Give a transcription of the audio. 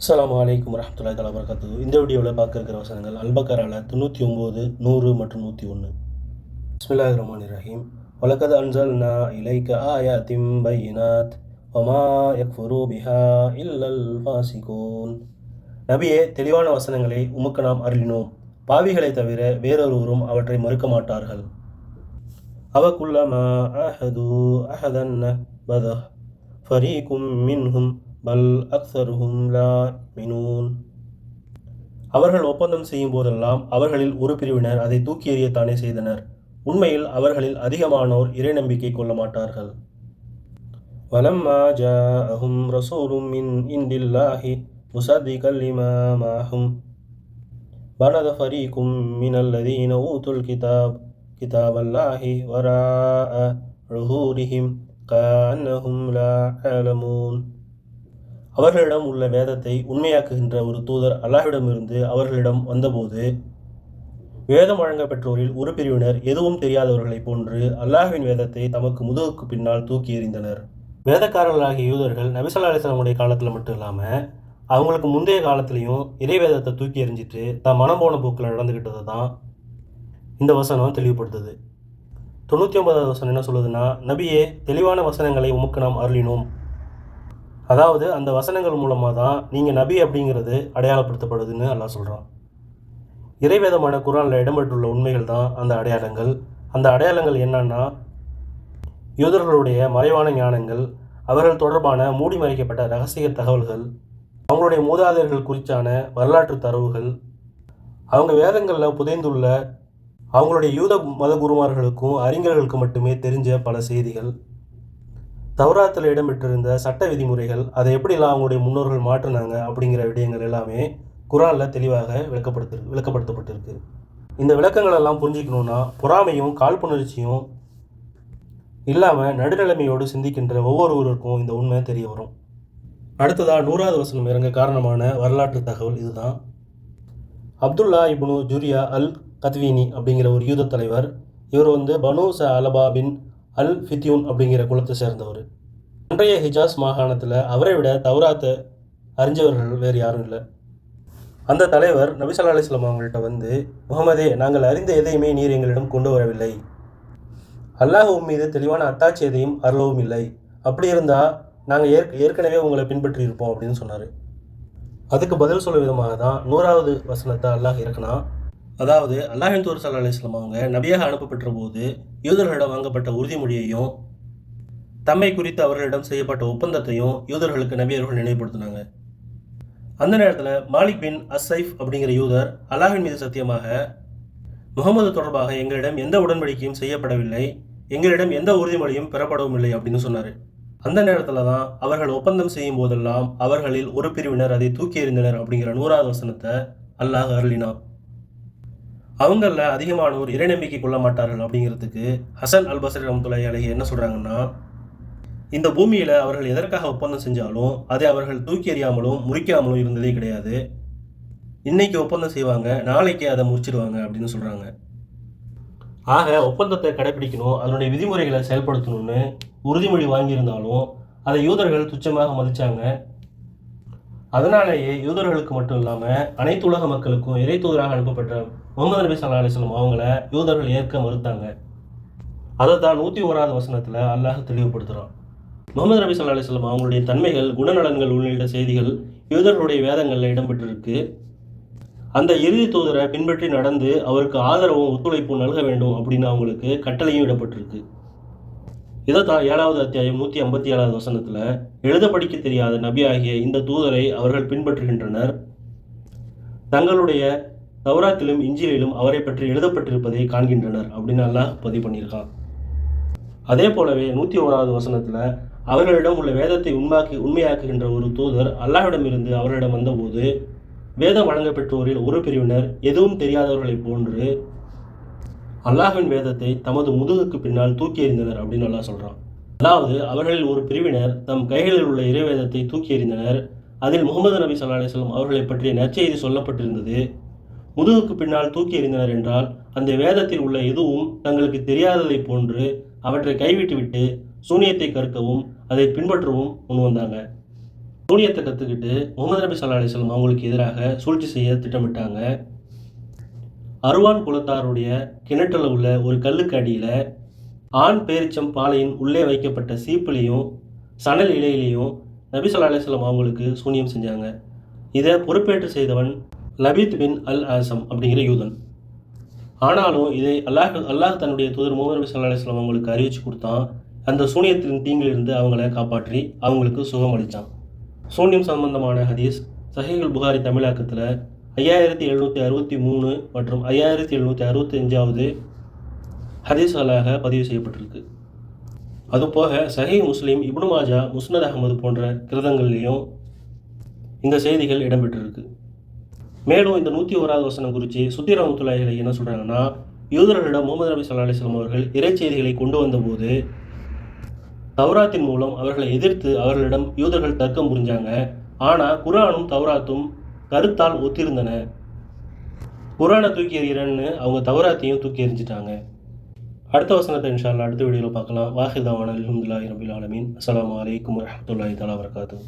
அஸ்லாம் அலைக்கும் வரஹ்மத்துல்லாஹி தலா வரகாத்து இந்த வீடியோவில் பார்க்க இருக்கிற வசனங்கள் அல்பக்கரால தொண்ணூற்றி ஒம்பது நூறு மற்றும் நூற்றி ஒன்று. பிஸ்மில்லாஹ் ரஹ்மான் ரஹீம் அன்சல் நா இலைக்க ஆயாத்திம் பையினாத் வமா யக்ஃபுரு பிஹா இல்லல் வாசிகோன் நபியே தெளிவான வசனங்களை உமக்கு நாம் அருளினோம். பாவிகளை தவிர வேறொருவரும் அவற்றை மறுக்க மாட்டார்கள். அவக்குள்ளமா அஹது அஹதன்ன பத ஃபரீகும் மின்ஹும் பல் அக்சருஹும் லா அவர்கள் ஒப்பந்தம் செய்யும் போதெல்லாம் அவர்களில் ஒரு பிரிவினர் அதை தூக்கி எறியத்தானே செய்தனர். உண்மையில் அவர்களில் அதிகமானோர் இறை நம்பிக்கை கொள்ள மாட்டார்கள். வலம் வலம்மா ஜாஅஹும் ரசூலும் மின் இந்தில்லாஹி முசத்திகல் லிமா மாஹும் பனத ஃபரீக்கும் மினல்லதீன ஊத்துல் கிதாப் கிதாபல்லாஹி வராஅ ருஹூரிஹிம் கஅன்னஹும் லா அலமூன் அவர்களிடம் உள்ள வேதத்தை உண்மையாக்குகின்ற ஒரு தூதர் அல்லாஹ்விடமிருந்து அவர்களிடம் வந்தபோது வேதம் வழங்கப்பெற்றோரில் ஒரு பிரிவினர் எதுவும் தெரியாதவர்களைப் போன்று அல்லாஹ்வின் வேதத்தை தமக்கு முதுகுக்கு பின்னால் தூக்கி எறிந்தனர். வேதக்காரர்களாகிய யூதர்கள் நபிசல்லா அலிஸ்லாமுடைய காலத்தில் மட்டும் இல்லாமல் அவங்களுக்கு முந்தைய காலத்திலையும் இறை வேதத்தை தூக்கி எறிஞ்சிட்டு தான் மனம் போன போக்கில் நடந்துக்கிட்டது தான் இந்த வசனம் தெளிவுபடுத்துது. தொண்ணூற்றி ஒன்பதாவது வசனம் என்ன சொல்லுதுன்னா நபியே தெளிவான வசனங்களை உமக்கு நாம் அருளினோம். அதாவது அந்த வசனங்கள் மூலமாக தான் நீங்கள் நபி அப்படிங்கிறது அடையாளப்படுத்தப்படுதுன்னு அல்லாஹ் சொல்கிறான் இறைவேதமான குரானில் இடம்பெற்றுள்ள உண்மைகள் தான் அந்த அடையாளங்கள். அந்த அடையாளங்கள் என்னன்னா யூதர்களுடைய மறைவான ஞானங்கள் அவர்கள் தொடர்பான மூடி மறைக்கப்பட்ட ரகசிய தகவல்கள் அவங்களுடைய மூதாதையர்கள் குறித்தான வரலாற்று தரவுகள் அவங்க வேதங்களில் புதைந்துள்ள அவங்களுடைய யூத மத குருமார்களுக்கும் அறிஞர்களுக்கும் மட்டுமே தெரிஞ்ச பல செய்திகள். தௌராத்தில் இடம்பெற்றிருந்த சட்ட விதிமுறைகள் அதை எப்படிலாம் அவங்களுடைய முன்னோர்கள் மாற்றினாங்க அப்படிங்கிற விடயங்கள் எல்லாமே குரானில் தெளிவாக விளக்கப்படுத்து விளக்கப்படுத்தப்பட்டிருக்கு. இந்த விளக்கங்களெல்லாம் புரிஞ்சிக்கணுன்னா பொறாமையும் காழ்ப்புணர்ச்சியும் இல்லாமல் நடுநிலைமையோடு சிந்திக்கின்ற ஒவ்வொருவருக்கும் இந்த உண்மை தெரிய வரும். அடுத்ததாக நூறாவது வசனம் இறங்க காரணமான வரலாற்று தகவல் இதுதான். அப்துல்லா இப்னு ஜுரியா அல் கத்வீனி அப்படிங்கிற ஒரு யூத தலைவர் இவர் வந்து பனு ச அலபா பின் அல் ஃபித்யூன் அப்படிங்கிற குலத்தை சேர்ந்தவர். அன்றைய ஹிஜாஸ் மாகாணத்தில் அவரை விட தௌராத்தை அறிஞ்சவர்கள் வேறு யாரும் இல்லை. அந்த தலைவர் நபிசல்லா அலிஸ்லாம் அவங்கள்ட்ட வந்து முகமதே நாங்கள் அறிந்த எதையுமே நீர் எங்களிடம் கொண்டு வரவில்லை. அல்லாஹ் மீது தெளிவான அத்தாட்சி எதையும் அருளவும் இல்லை. அப்படி இருந்தால் நாங்கள் ஏற் ஏற்கனவே உங்களை பின்பற்றி இருப்போம் அப்படின்னு சொன்னார். அதுக்கு பதில் சொல்லும் விதமாக தான் நூறாவது வசனத்தை அல்லாஹ் இறக்குனா அதாவது அல்லாஹின் தூர் சல்லா அலிஸ்லாம் அவங்க நபியாக அனுப்பப்பட்ட போது யூதர்களிடம் வாங்கப்பட்ட உறுதிமொழியையும் தம்மை குறித்து அவர்களிடம் செய்யப்பட்ட ஒப்பந்தத்தையும் யூதர்களுக்கு நபி அவர்கள் நினைவுபடுத்தினாங்க. அந்த நேரத்தில் மாலிக் பின் அசைஃப் அப்படிங்கிற யூதர் அல்லாஹின் மீது சத்தியமாக முகமது தொடர்பாக எங்களிடம் எந்த உடன்படிக்கையும் செய்யப்படவில்லை எங்களிடம் எந்த உறுதிமொழியும் பெறப்படவும் இல்லை அப்படின்னு சொன்னார். அந்த நேரத்தில் தான் அவர்கள் ஒப்பந்தம் செய்யும் போதெல்லாம் அவர்களில் ஒரு பிரிவினர் அதை தூக்கி எறிந்தனர் அப்படிங்கிற நூறாவது வசனத்தை அல்லாஹ் அருளினான். அவங்களில் அதிகமானோர் இறைநம்பிக்கை கொள்ள மாட்டார்கள் அப்படிங்கிறதுக்கு ஹசன் அல்பசரி ரம்துல்லாய் அலஹி என்ன சொல்கிறாங்கன்னா இந்த பூமியில் அவர்கள் எதற்காக ஒப்பந்தம் செஞ்சாலும் அதை அவர்கள் தூக்கி எறியாமலும் முறிக்காமலும் இருந்ததே கிடையாது. இன்னைக்கு ஒப்பந்தம் செய்வாங்க நாளைக்கு அதை முறிச்சிடுவாங்க அப்படின்னு சொல்கிறாங்க ஆக ஒப்பந்தத்தை கடைபிடிக்கணும் அதனுடைய விதிமுறைகளை செயல்படுத்தணும்னு உறுதிமொழி வாங்கியிருந்தாலும் அதை யூதர்கள் துச்சமாக மதித்தாங்க அதனாலேயே யூதர்களுக்கு மட்டும் இல்லாமல் அனைத்து உலக மக்களுக்கும் இறை தூதராக அனுப்பப்பட்ட முகமது நபி சல்லா அலிஸ்லாம் அவங்கள யூதர்கள் ஏற்க மறுத்தாங்க. அதை தான் நூற்றி ஓராவது வசனத்தில் அல்லாஹ் தெளிவுபடுத்துகிறான் முகமது நபி சல்லா அலிஸ்லம் அவங்களுடைய தன்மைகள் குணநலன்கள் உள்ளிட்ட செய்திகள் யூதர்களுடைய வேதங்களில் இடம்பெற்றிருக்கு. அந்த இறுதி தூதரை பின்பற்றி நடந்து அவருக்கு ஆதரவும் ஒத்துழைப்பும் நல்க வேண்டும் அப்படின்னு அவங்களுக்கு கட்டளையும் இடப்பட்டிருக்கு இதைத்தான் ஏழாவது அத்தியாயம் நூற்றி ஐம்பத்தி ஏழாவது வசனத்தில் எழுத படிக்க தெரியாத நபி ஆகிய இந்த தூதரை அவர்கள் பின்பற்றுகின்றனர். தங்களுடைய தௌராத்திலும் இஞ்சிலிலும் அவரை பற்றி எழுதப்பட்டிருப்பதை காண்கின்றனர் அப்படின்னு அல்லாஹ் பதிவு பண்ணியிருக்கான். அதே போலவே நூற்றி ஓராவது வசனத்தில் அவர்களிடம் உள்ள வேதத்தை உண்மாக்கி உண்மையாக்குகின்ற ஒரு தூதர் அல்லாஹ்விடமிருந்து அவர்களிடம் வந்தபோது வேதம் வழங்கப்பெற்றோரில் ஒரு பிரிவினர் எதுவும் தெரியாதவர்களைப் போன்று அல்லாஹின் வேதத்தை தமது முதுகுக்கு பின்னால் தூக்கி எறிந்தனர் அப்படின்னு அல்லாஹ் சொல்கிறான் அதாவது அவர்களில் ஒரு பிரிவினர் தம் கைகளில் உள்ள இறைவேதத்தை தூக்கி எறிந்தனர். அதில் முகமது நபி சல்லா அலிஸ்லாம் அவர்களை பற்றிய நற்செய்தி சொல்லப்பட்டிருந்தது. முதுகுக்கு பின்னால் தூக்கி எறிந்தனர் என்றால் அந்த வேதத்தில் உள்ள எதுவும் தங்களுக்கு தெரியாததை போன்று அவற்றை கைவிட்டுவிட்டு சூனியத்தை கற்கவும் அதை பின்பற்றவும் முன் வந்தாங்க. சூனியத்தை கற்றுக்கிட்டு முகமது நபி சல்லா அலிஸ்லாம் அவங்களுக்கு எதிராக சூழ்ச்சி செய்ய திட்டமிட்டாங்க. அருவான் குலத்தாருடைய கிணற்றில் உள்ள ஒரு கல்லுக்கு அடியில் ஆண் பேரிச்சம் பாலையின் உள்ளே வைக்கப்பட்ட சீப்புலையும் சணல் இலையிலையும் நபி சொல்லா அலிஸ்லாம் அவங்களுக்கு சூனியம் செஞ்சாங்க. இதை பொறுப்பேற்று செய்தவன் லபீத் பின் அல் ஆசம் அப்படிங்கிற யூதன். ஆனாலும் இதை அல்லாஹ் அல்லாஹ் தன்னுடைய தூதர் முகமது நபி சொல்லா அலிஸ்லாம் அவங்களுக்கு அறிவிச்சு கொடுத்தான். அந்த சூனியத்தின் தீங்கிலிருந்து அவங்கள காப்பாற்றி அவங்களுக்கு சுகம் அளித்தான் சூன்யம் சம்பந்தமான ஹதீஸ் சஹீகுல் புகாரி தமிழாக்கத்தில் ஐயாயிரத்தி எழுநூற்றி அறுபத்தி மூணு மற்றும் ஐயாயிரத்தி எழுநூற்றி அறுபத்தி அஞ்சாவது ஹதீஸ்களாக பதிவு செய்யப்பட்டிருக்கு. அதுபோக சஹி முஸ்லீம் இப்னு மாஜா முஸ்னத் அகமது போன்ற கிரதங்கள்லேயும் இந்த செய்திகள் இடம்பெற்றிருக்கு. மேலும் இந்த நூற்றி ஓராவது வசனம் குறித்து சுத்திரம் ரஹமத்துல்லாஹிலை என்ன சொல்கிறாங்கன்னா யூதர்களிடம் முகமது நபி சல்லா அலிஸ்லாம் அவர்கள் இறைச்செய்திகளை கொண்டு வந்தபோது தௌராத்தின் மூலம் அவர்களை எதிர்த்து அவர்களிடம் யூதர்கள் தர்க்கம் புரிஞ்சாங்க. ஆனால் குரானும் தௌராத்தும் கருத்தால் ஒத்திருந்தன. குரானை தூக்கி எறிகிறேன்னு அவங்க தவராத்தையும் தூக்கி எறிஞ்சிட்டாங்க. அடுத்த வசனத்தை இன்ஷால்லா அடுத்த வீடியோவில் பார்க்கலாம். வாஹிதாவான அலமதுல்லாஹி ரபில் ஆலமீன். அஸ்லாம் வலைக்கம் வரமத்துல்லாஹி தலா வரகாத்து